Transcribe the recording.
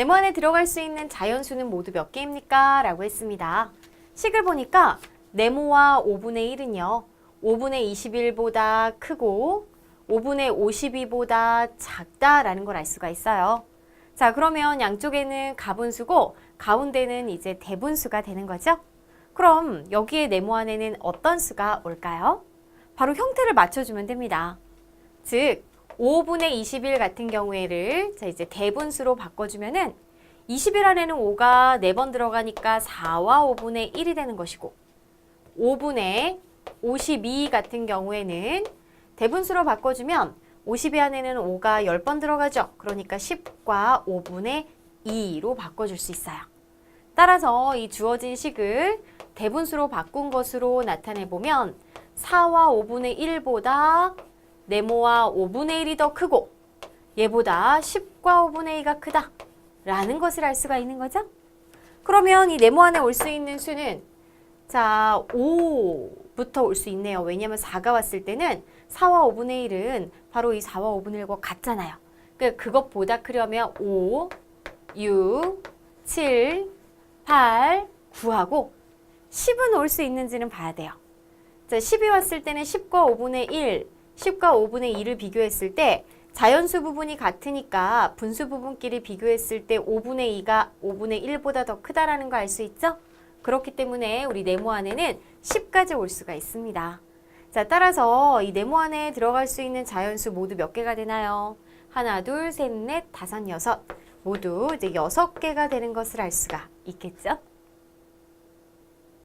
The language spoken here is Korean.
네모 안에 들어갈 수 있는 자연수는 모두 몇 개입니까? 라고 했습니다. 식을 보니까 네모와 5분의 1은요. 5분의 21보다 크고 5분의 52보다 작다라는 걸 알 수가 있어요. 자, 그러면 양쪽에는 가분수고 가운데는 이제 대분수가 되는 거죠? 그럼 여기에 네모 안에는 어떤 수가 올까요? 바로 형태를 맞춰주면 됩니다. 즉, 5분의 21 같은 경우에를 자 이제 대분수로 바꿔주면은 20일 안에는 5가 4번 들어가니까 4와 5분의 1이 되는 것이고 5분의 52 같은 경우에는 대분수로 바꿔주면 52 안에는 5가 10번 들어가죠. 그러니까 10과 5분의 2로 바꿔줄 수 있어요. 따라서 이 주어진 식을 대분수로 바꾼 것으로 나타내보면 4와 5분의 1보다 네모와 5분의 1이 더 크고 얘보다 10과 5분의 2가 크다 라는 것을 알 수가 있는 거죠. 그러면 이 네모 안에 올 수 있는 수는 자 5부터 올 수 있네요. 왜냐하면 4가 왔을 때는 4와 5분의 1은 바로 이 4와 5분의 1과 같잖아요. 그 그것보다 크려면 5, 6, 7, 8, 9하고 10은 올 수 있는지는 봐야 돼요. 자, 10이 왔을 때는 10과 5분의 1, 10과 5분의 2를 비교했을 때 자연수 부분이 같으니까 분수 부분끼리 비교했을 때 5분의 2가 5분의 1보다 더 크다라는 거 알 수 있죠? 그렇기 때문에 우리 네모 안에는 10까지 올 수가 있습니다. 자, 따라서 이 네모 안에 들어갈 수 있는 자연수 모두 몇 개가 되나요? 하나, 둘, 셋, 넷, 다섯, 여섯. 모두 이제 여섯 개가 되는 것을 알 수가 있겠죠?